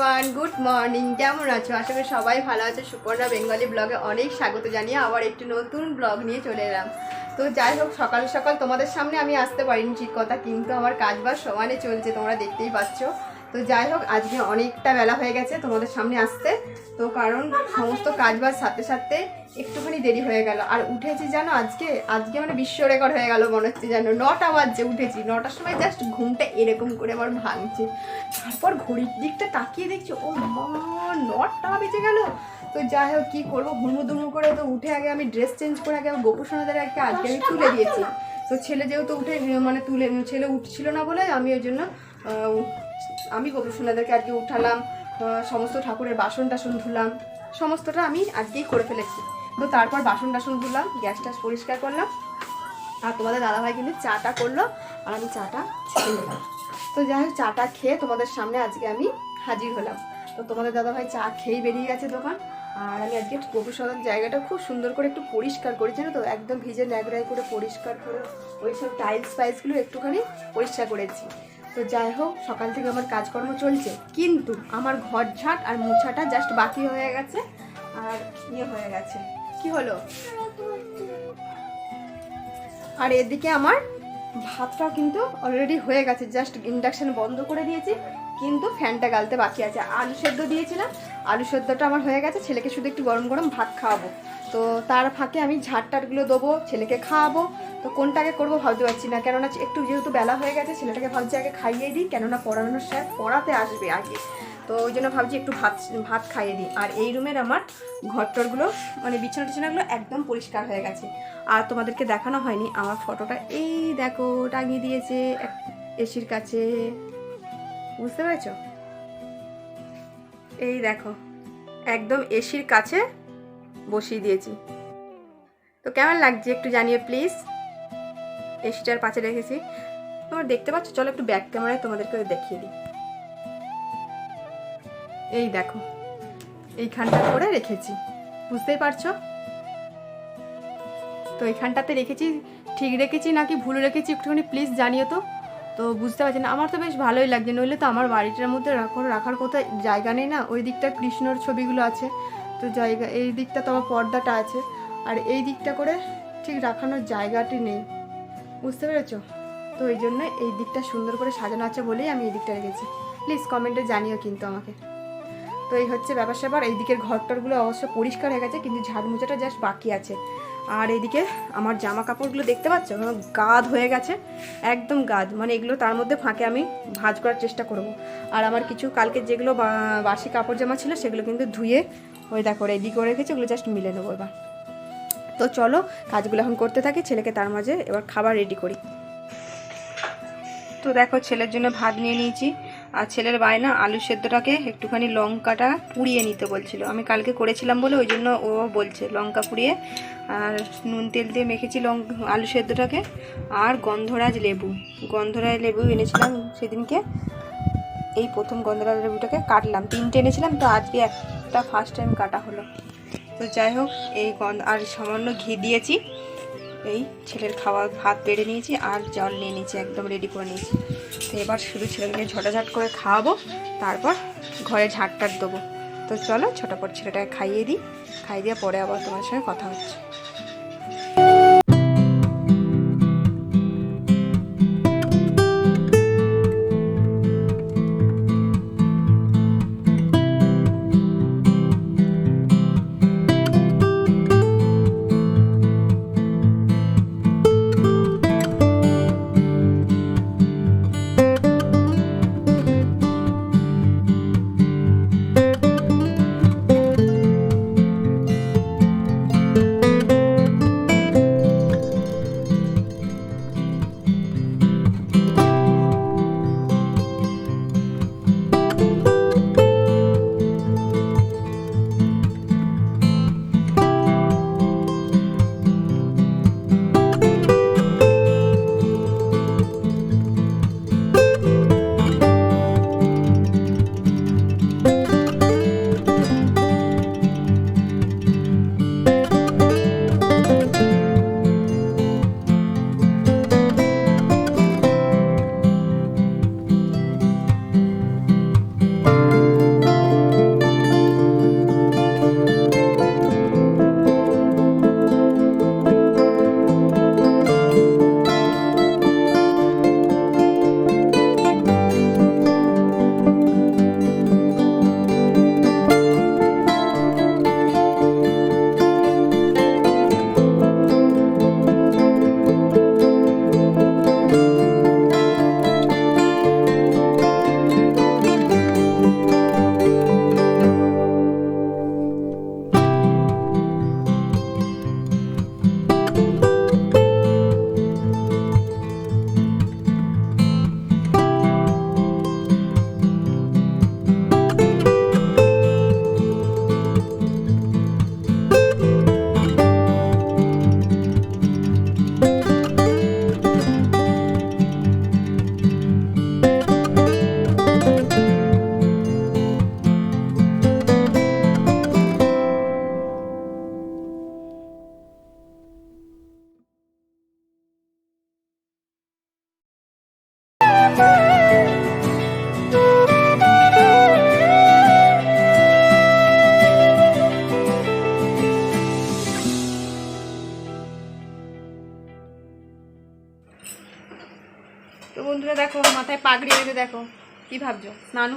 Everyone good morning কেমন আছো? আশা করি সবাই ভালো আছে। সুপর্ণা বেঙ্গলি ব্লগে অনেক স্বাগত জানিয়ে আবার একটি নতুন ব্লগ নিয়ে চলে এলাম। তো যাই হোক, সকাল সকাল তোমাদের সামনে আমি আসতে পারিনি ঠিক কথা, কিন্তু আমার কাজ বাজ সমানে চলছে, তোমরা দেখতেই পাচ্ছ। তো যাই হোক আজকে অনেকটা বেলা হয়ে গেছে তোমাদের সামনে আসতে। তো কারণ সমস্ত কাজ বাজ সাথে সাথে একটুখানি দেরি হয়ে গেল। আর উঠেছি জানো আজকে? আজকে মানে বিশ্ব রেকর্ড হয়ে গেল মনে হচ্ছে জানো নটা বাজছে উঠেছি। নটার সময় জাস্ট ঘুমটা এরকম করে আমার ভাঙছে। তারপর ঘড়ির দিকটা তাকিয়ে দেখছি ও মা নটা বেঁচে গেল। তো যাই হোক কী করব? হুড়মু দুমু করে তো উঠে আগে আমি ড্রেস চেঞ্জ করে আগে আমার গোপু সোনাদের আজকে আজকে আমি তুলে দিয়েছি। তো ছেলে যেহেতু উঠে মানে তুলে ছেলে উঠছিল না বলে আমি ওই জন্য আমি গোপু সোনাদেরকে আজকে উঠালাম সমস্ত ঠাকুরের বাসন টাসন ধুলাম, সমস্তটা আমি আজকেই করে ফেলেছি। তো তারপর বাসন টাসন ধুলাম, গ্যাস টাস পরিষ্কার করলাম। আর তোমাদের দাদাভাই কিন্তু চাটা করল, আর আমি চাটা খেয়ে তো যাই হোক, চাটা খেয়ে তোমাদের সামনে আজকে আমি হাজির হলাম। তো তোমাদের দাদাভাই চা খেয়েই বেরিয়ে গেছে দোকান। আর আমি আজকে গোপী সদন জায়গাটা খুব সুন্দর করে একটু পরিষ্কার করেছি না তো? একদম ভিজে ন্যাগড়াই করে পরিষ্কার করে ওই সব টাইলস ফাইলসগুলো একটুখানি পরিষ্কার করেছি। তো যাই হোক, সকাল থেকে আমার কাজকর্ম চলছে। কিন্তু আমার ঘর ঝাট আর মোছাটা জাস্ট বাকি হয়ে গেছে আর ইয়ে হয়ে গেছে। কি হলো? আর এদিকে আমার ভাতটাও কিন্তু অলরেডি হয়ে গেছে জাস্ট ইন্ডাকশান বন্ধ করে দিয়েছি, কিন্তু ফ্যানটা গালতে বাকি আছে। আলু সেদ্ধ দিয়েছিলাম, আলু সেদ্ধটা আমার হয়ে গেছে, ছেলেকে শুধু একটু গরম গরম ভাত খাওয়াবো। তো তার ফাঁকে আমি ঝাড়টারগুলো দেবো, ছেলেকে খাওয়াবো তো কোনটাকে করব ভাবতে পারছি না। কেননা একটু যেহেতু বেলা হয়ে গেছে, ছেলেটাকে ভাবছি আগে খাইয়ে দিই, কেননা পড়ানোর স্যার পড়াতে আসবে আগে। তো ওই জন্য ভাবছি একটু ভাত ভাত খাইয়ে দিই। আর এই রুমের আমার ঘরটরগুলো মানে বিছানা টিছানাগুলো একদম পরিষ্কার হয়ে গেছে। আর তোমাদেরকে দেখানো হয়নি, আমার ফটোটা এই দেখো, টাঙিয়ে দিয়েছে এসির কাছে। বুঝতে পেরেছ? এই দেখো, একদম এসির কাছে বসিয়ে দিয়েছি। তো কেমন লাগছে একটু জানিয়ে প্লিজ। এসিটার পাশে রেখেছি। তোমরা দেখতে পাচ্ছ? চলো একটু ব্যাক ক্যামেরায় তোমাদেরকে দেখিয়ে দিই। এই দেখো, এইখানটা করে রেখেছি। বুঝতেই পারছ? তো এইখানটাতে রেখেছি, ঠিক রেখেছি নাকি ভুল রেখেছি একটুখানি প্লিজ জানিও তো। তো বুঝতে পারছি না, আমার তো বেশ ভালোই লাগছে, নইলে তো আমার বাড়িটার মধ্যে রাখার রাখার কোথাও জায়গা নেই না, ওই দিকটা কৃষ্ণর ছবিগুলো আছে। তো জায়গা, এই দিকটা তো আমার পর্দাটা আছে, আর এই দিকটা করে ঠিক রাখানোর জায়গাটি নেই। বুঝতে পেরেছ? তো ওই জন্য এই দিকটা সুন্দর করে সাজানো আছে বলেই আমি এই দিকটা রেখেছি। প্লিজ কমেন্টে জানিও কিন্তু আমাকে। তো এই হচ্ছে ব্যাপার স্যাপার, এই দিকের ঘরটরগুলো অবশ্য পরিষ্কার হয়ে গেছে, কিন্তু ঝাড় মোছাটা জাস্ট বাকি আছে। আর এইদিকে আমার জামা কাপড়গুলো দেখতে পাচ্ছ? গাদ হয়ে গেছে, একদম গাদ। মানে এগুলো তার মধ্যে ফাঁকে আমি ভাঁজ করার চেষ্টা করব। আর আমার কিছু কালকে যেগুলো বাসি কাপড় জামা ছিল সেগুলো কিন্তু ধুয়ে ওই দেখো রেডি করে রেখেছি, ওগুলো জাস্ট মিলে নেব এবার। তো চলো, কাজগুলো এখন করতে থাকি, ছেলেকে তার মাঝে এবার খাবার রেডি করি। তো দেখো, ছেলের জন্য ভাত নিয়ে নিয়েছি। আর ছেলের বায়না, আলু সেদ্ধটাকে একটুখানি লঙ্কাটা পুড়িয়ে নিতে বলছিল। আমি কালকে করেছিলাম বলে ওই জন্য ও বলছে, লঙ্কা পুড়িয়ে। আর নুন তেল দিয়ে মেখেছি লং, আলু সেদ্ধটাকে। আর গন্ধরাজ লেবু গন্ধরাজ লেবু এনেছিলাম সেদিনকে। এই প্রথম গন্ধরাজ লেবুটাকে কাটলাম। তিনটে এনেছিলাম, তো আজকে একটা ফার্স্ট টাইম কাটা হলো। তো যাই হোক, এই গন্ধ, আর সামান্য ঘি দিয়েছি। এই ছেলের খাওয়া ভাত বেড়ে নিয়েছি, আর জল নিয়ে নিয়েছি, একদম রেডি করে নিয়েছি। তো এবার শুধু ছেলেকে ঝটাঝট করে খাওয়াবো, তারপর ঘরে ঝাঁটটাট দেবো। তো চলো, ছোটাপট ছেলেটাকে খাইয়ে দিই। খাইয়ে দিয়ে পরে আবার তোমার সঙ্গে কথা হচ্ছে।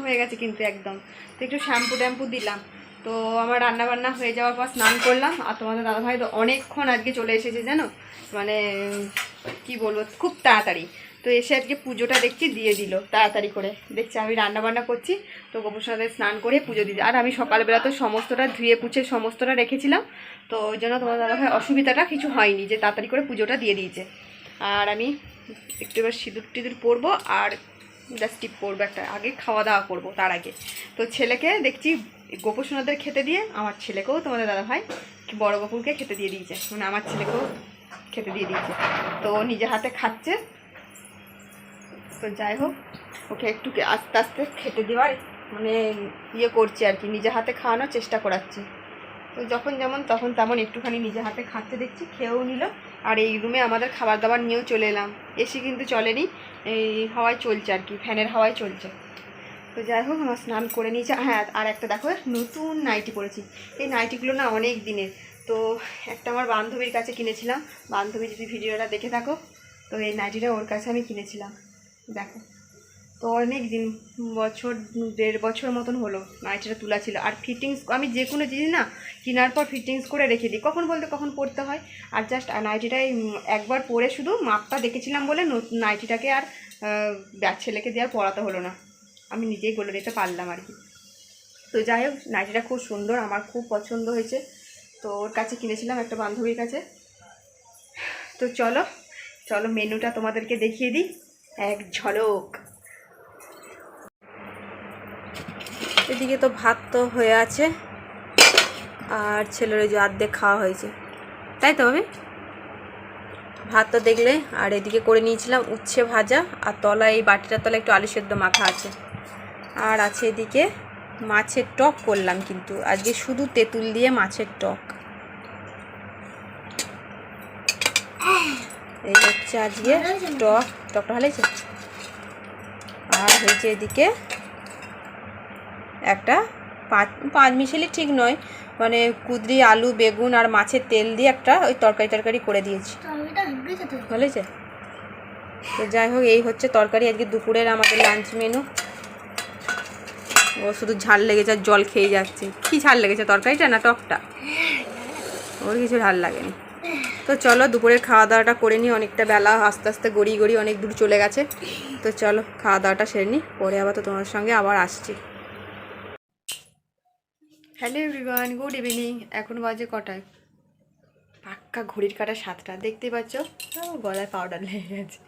হয়ে গেছে কিন্তু একদম। তো একটু শ্যাম্পু ট্যাম্পু দিলাম। তো আমার রান্না বান্না হয়ে যাওয়ার পর স্নান করলাম। আর তোমাদের দাদাভাই তো অনেকক্ষণ আজকে চলে এসেছে জানো? মানে কি বলব, খুব তাড়াতাড়ি। তো এসে আজকে পুজোটা দেখছি, দিয়ে দিল তাড়াতাড়ি করে। দেখছি আমি রান্না বান্না করছি, তো গোপসাদের স্নান করে পুজো দিতে। আর আমি সকালবেলা তো সমস্তটা ধুয়ে পুছে সমস্তটা রেখেছিলাম। তো ওই জন্য তোমার দাদাভাই অসুবিধাটা কিছু হয়নি যে তাড়াতাড়ি করে পুজোটা দিয়ে দিয়েছে। আর আমি একটু এবার সিঁদুর টিঁদুর পরবো, আর জাস্ট টিপ পরবো একটা। আগে খাওয়া দাওয়া করব তার আগে। তো ছেলেকে দেখছি গোপসোনাদের খেতে দিয়ে আমার ছেলেকেও তোমাদের দাদা ভাই বড় গোপুরকে খেতে দিয়ে দিয়েছে। মানে আমার ছেলেকেও খেতে দিয়ে দিয়েছে। তো নিজে হাতে খাচ্ছে। তো যাই হোক, ওকে একটু আস্তে আস্তে খেতে দেওয়ার মানে ইয়ে করছি আর কি। নিজে হাতে খাওয়ানোর চেষ্টা করাচ্ছি। তো যখন যেমন তখন তেমন একটুখানি নিজে হাতে খাচ্ছে দেখছি, খেয়েও নিল। আর এই রুমে আমাদের খাবার দাবার নিয়েও চলে এলাম। এসি কিন্তু চলেনি। এই হাওয়ায় চলছে আর কি, ফ্যানের হাওয়ায় চলছে। তো যাই হোক, আমার স্নান করে নিয়েছে হ্যাঁ আর একটা দেখো, নতুন নাইটি পরেছি। এই নাইটিগুলো না অনেক দিনের। তো একটা আমার বান্ধবীর কাছে কিনেছিলাম। বান্ধবী যদি ভিডিওটা দেখে থাকো, তো এই নাইটিটা ওর কাছে আমি কিনেছিলাম। দেখো। তো অনেক দিন, বছর, দেড় বছর মতন হলো নাইটিটা তোলা ছিল। আর ফিটিংস আমি যে কোনো জিনিস না, কেনার পর ফিটিংস করে রেখে দিই। কখন বলতে কখন পড়তে হয়। আর জাস্ট নাইটিটাই একবার পরে শুধু মাপটা দেখেছিলাম বলে নাইটিটাকে আর ছেলেকে দিয়ে আর পড়াতে হলো না। আমি নিজেই বলে দিতে পারলাম আর কি। তো যাই হোক, নাইটিটা খুব সুন্দর, আমার খুব পছন্দ হয়েছে। তো ওর কাছে কিনেছিলাম একটা বান্ধবীর কাছে। তো চলো চলো মেনুটা তোমাদেরকে দেখিয়ে দিই। এক ঝলক। এদিকে তো ভাত তো হয়ে আছে। আর ছেলের যে অর্ধেক খাওয়া হয়েছে। তাই তো আমি ভাত তো দেখলে, আর এদিকে করে নিয়েছিলাম উচ্ছে ভাজা, আর তলায়, এই বাটিটার তলায় একটু আলু সেদ্ধ মাখা আছে। আর আছে এদিকে মাছের টক করলাম কিন্তু, আজকে শুধু তেঁতুল দিয়ে মাছের টক। এই হচ্ছে আজকে টক। টকটা ভালো আর হয়েছে এদিকে একটা পাঁচ পাঁচ মিশালি ঠিক নয়। মানে কুদরি, আলু, বেগুন আর মাছের তেল দিয়ে একটা ওই তরকারি তরকারি করে দিয়েছি। হয়েছে তো যাই হোক, এই হচ্ছে তরকারি। আজকে দুপুরের আমাদের লাঞ্চ মেনু ও শুধু ঝাল লেগেছে আর জল খেয়ে যাচ্ছে। কি ঝাল লেগেছে, তরকারিটা না টকটা? ওর কিছু ঝাল লাগেনি। তো চলো, দুপুরের খাওয়া দাওয়াটা করে নিই। অনেকটা বেলা, আস্তে আস্তে গড়িয়ে গড়িয়ে অনেক দূর চলে গেছে। তো চলো খাওয়া দাওয়াটা সেরে নিই। পরে আবার তো তোমার সঙ্গে আবার আসছি। Hello everyone, good evening. এখন বাজে কটায়? পাক্কা ঘড়ির কাটা সাতটা দেখতেই পাচ্ছ? গলায় পাউডার লেগে গেছে।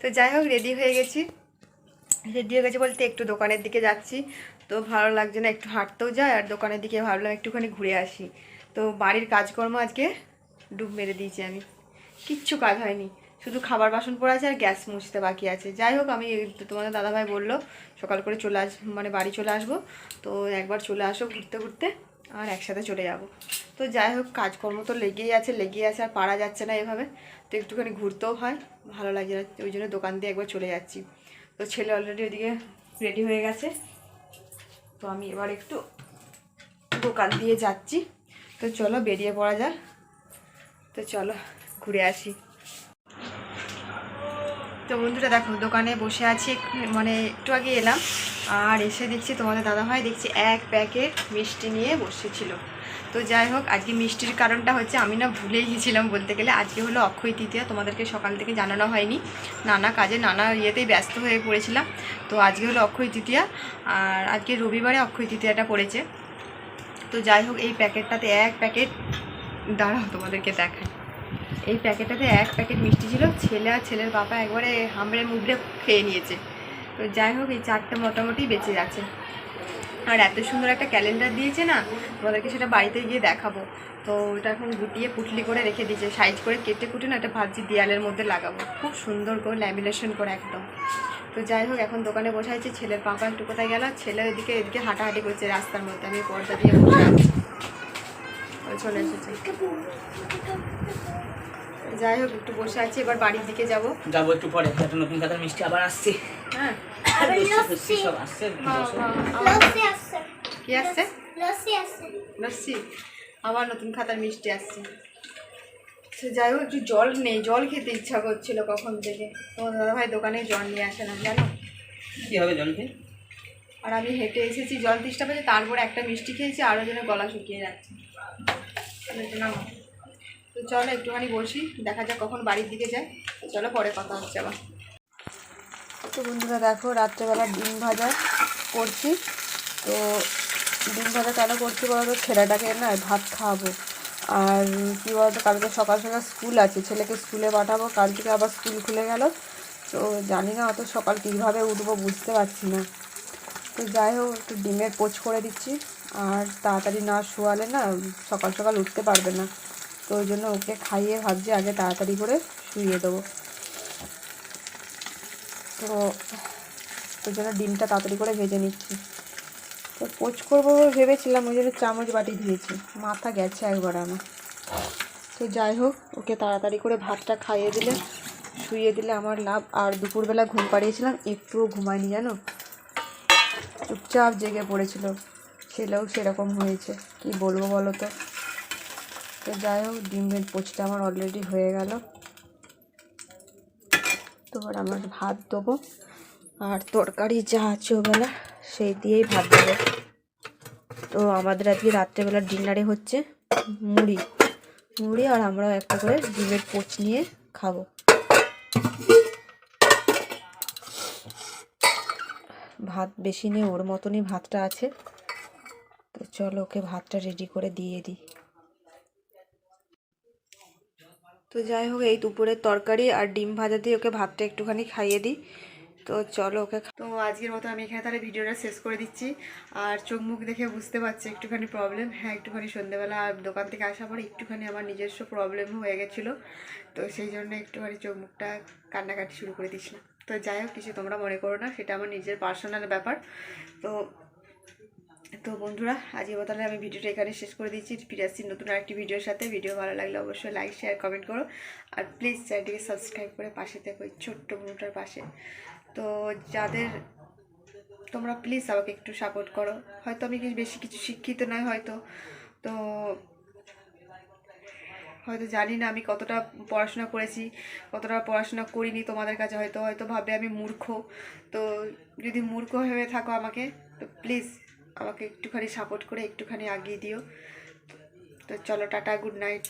তো যাই হোক রেডি হয়ে গেছি। রেডি হয়ে গেছে বলতে একটু দোকানের দিকে যাচ্ছি। তো ভালো লাগছে না, একটু হাঁটতেও যায় আর দোকানের দিকে ভাবলাম একটুখানি ঘুরে আসি। তো বাড়ির কাজকর্ম আজকে ডুব মেরে দিয়েছি আমি। কিচ্ছু কাজ হয়নি। শুধু খাবার বাসন পড়ে আছে আর গ্যাস মুছতে বাকি আছে। যাই হোক, আমি তোমাদের দাদাভাই বলল, সকাল করে চলে আস মানে বাড়ি চলে আসব। তো একবার চলে আসো ঘুরতে ঘুরতে, আর একসাথে চলে যাব। তো যাই হোক, কাজকর্ম তো লেগেই আছে লেগেই আছে, আর পারা যাচ্ছে না এভাবে। তো একটুখানি ঘুরতেও হয়, ভালো লাগে না, ওই জন্য দোকান দিয়ে একবার চলে যাচ্ছি। তো ছেলে অলরেডি ওইদিকে রেডি হয়ে গেছে। তো আমি এবার একটু দোকান দিয়ে যাচ্ছি। তো চলো বেরিয়ে পড়া যাক। তো চলো, ঘুরে আসি। তো বন্ধুরা দেখো, দোকানে বসে আছি মানে একটু আগে এলাম, আর এসে দেখছি তোমাদের দাদাভাই দেখছি এক প্যাকেট মিষ্টি নিয়ে বসেছিল। তো যাই হোক, আজকে মিষ্টির কারণটা হচ্ছে আমি না ভুলেই গেছিলাম বলতে গেলে, আজকে হলো অক্ষয় তৃতীয়া, তোমাদেরকে সকাল থেকে জানানো হয়নি। নানা কাজে, নানা ইয়েতেই ব্যস্ত হয়ে পড়েছিলাম। তো আজকে হলো অক্ষয় তৃতীয়া, আর আজকে রবিবারে অক্ষয় তৃতীয়াটা পড়েছে। তো যাই হোক, এই প্যাকেটটাতে এক প্যাকেট, দাঁড়াও তোমাদেরকে দেখাই। এই প্যাকেটটাতে এক প্যাকেট মিষ্টি ছিল, ছেলে আর ছেলের বাবা একবারে হামড়ে মুবড়ে খেয়ে নিয়েছে। তো যাই হোক, এই চারটে মোটামুটি বেঁচে যাচ্ছে আর এত সুন্দর একটা ক্যালেন্ডার দিয়েছে না, তোমাদেরকে সেটা বাড়িতে গিয়ে দেখাবো। তো ওটা এখন গুটিয়ে পুটলি করে রেখে দিয়েছে, সাইজ করে কেটে কুটে না এটা ভাবছি দেয়ালের মধ্যে লাগাবো। খুব সুন্দর করে ল্যামিনেশন করে একদম। তো যাই হোক, এখন দোকানে বসে আছে, ছেলের পাপা একটু কোথায় গেল, ছেলে এদিকে এদিকে হাঁটাহাঁটি করছে রাস্তার মধ্যে, আমি পর্দা দিয়ে বসে আছি। চলে এসেছে। যাই হোক একটু বসে আছি এবার বাড়ির দিকে যাব। যাব একটু পরে একটা নতুন খাতার মিষ্টি আবার আসছে। হ্যাঁ। লস্যি সব আসছে লস্যি আসছে। কি আসছে? লস্যি আসছে। লস্যি? আবার নতুন খাতার মিষ্টি আসছে। সে যাই হোক একটু জল নেই জল খেতে ইচ্ছা করছিল কখন থেকে। তোমার দাদাভাই দোকানে জল নিয়ে আসে না জানো? কি হবে জলকে আর আমি হেঁটে এসেছি জল তেষ্টা পেয়েছে তারপরে একটা মিষ্টি খেয়েছি আরও যেন গলা শুকিয়ে যাচ্ছে। নাও। তো চলো একটুখানি বসি, দেখা যাক কখন বাড়ির দিকে যায়। চলো পরে কথা হচ্ছে আবার। তো বন্ধুরা দেখো, রাত্রেবেলা ডিম ভাজা করছি। তো ডিম ভাজা কেন করছি বলতো, ছেলেটাকে না ভাত খাওয়াবো। আর কী বলতো, কালকে সকাল সকাল স্কুল আছে, ছেলেকে স্কুলে পাঠাবো। কাল থেকে আবার স্কুল খুলে গেল। তো জানি না অত সকাল কীভাবে উঠবো, বুঝতে পারছি না। তো যাই হোক, একটু ডিমের পোচ করে দিচ্ছি। আর তাড়াতাড়ি না শোয়ালে না সকাল সকাল উঠতে পারবে না। তো ওই জন্য ওকে খাইয়ে ভাবছি আগে তাড়াতাড়ি করে শুইয়ে দেবো। তো ওই জন্য ডিমটা তাড়াতাড়ি করে ভেজে নিচ্ছি। তো পোচ করব ভেবেছিলাম, ওই জন্য চামচ বাটি দিয়েছি। মাথা গেছে একবার আমার। তো যাই হোক, ওকে তাড়াতাড়ি করে ভাতটা খাইয়ে দিলে, শুইয়ে দিলে আমার লাভ। আর দুপুরবেলা ঘুম পাড়িয়েছিলাম, একটুও ঘুমায়নি জানো? চুপচাপ জেগে পড়েছিল। ছেলেও সেরকম হয়েছে। কি বলব বলো তো? তো যাই হোক, ডিমের পোচটা আমার অলরেডি হয়ে গেল। তো এবার আমার ভাত দেবো। আর তরকারি যা আছে ওবেলা, সেই দিয়েই ভাত দেবো। তো আমাদের আজকে রাত্রেবেলা ডিনারে হচ্ছে মুড়ি। মুড়ি আর আমরাও একটা করে ডিমের পোচ নিয়ে খাব। ভাত বেশি নেই, ওর মতনই ভাতটা আছে। তো চলো ওকে ভাতটা রেডি করে দিয়ে দিই। তো যাই হোক, এই দুপুরের তরকারি আর ডিম ভাজা দিয়ে ওকে ভাতটা একটুখানি খাইয়ে দিই। তো চলো ওকে তো আজকের মতো আমি এখানে তাহলে ভিডিওটা শেষ করে দিচ্ছি। আর চোখ মুখ দেখে বুঝতে পারছি একটুখানি প্রবলেম হ্যাঁ একটুখানি সন্ধ্যেবেলা দোকান থেকে আসার পরে একটুখানি আমার নিজস্ব প্রবলেম হয়ে গেছিল। তো সেই জন্য একটুখানি চোখ মুখটা কান্নাকাটি শুরু করে দিয়েছিলাম। তো যাই হোক, কিছু তোমরা মনে করো না, সেটা আমার নিজের পার্সোনাল ব্যাপার। তো তো বন্ধুরা আজকের মতো তাহলে আমি ভিডিওটা এখানে শেষ করে দিচ্ছি ফিরে আসছি নতুন আরেকটি ভিডিওর সাথে। ভিডিও ভালো লাগলে অবশ্যই লাইক শেয়ার কমেন্ট করো। আর প্লিজ চ্যানেলটিকে সাবস্ক্রাইব করে পাশে থেকো ওই ছোট্ট বোনটার পাশে। তো যাদের, তোমরা প্লিজ আমাকে একটু সাপোর্ট করো। হয়তো আমি বেশি কিছু শিক্ষিত নয় হয়তো। তো হয়তো জানি না আমি কতটা পড়াশোনা করেছি, কতটা পড়াশোনা করিনি তোমাদের কাছে। হয়তো হয়তো ভাবে আমি মূর্খ। তো যদি মূর্খ হয়ে থাকো আমাকে, তো প্লিজ আমাকে একটুখানি সাপোর্ট করে একটুখানি আগিয়ে দিও। তো চলো টাটা গুড নাইট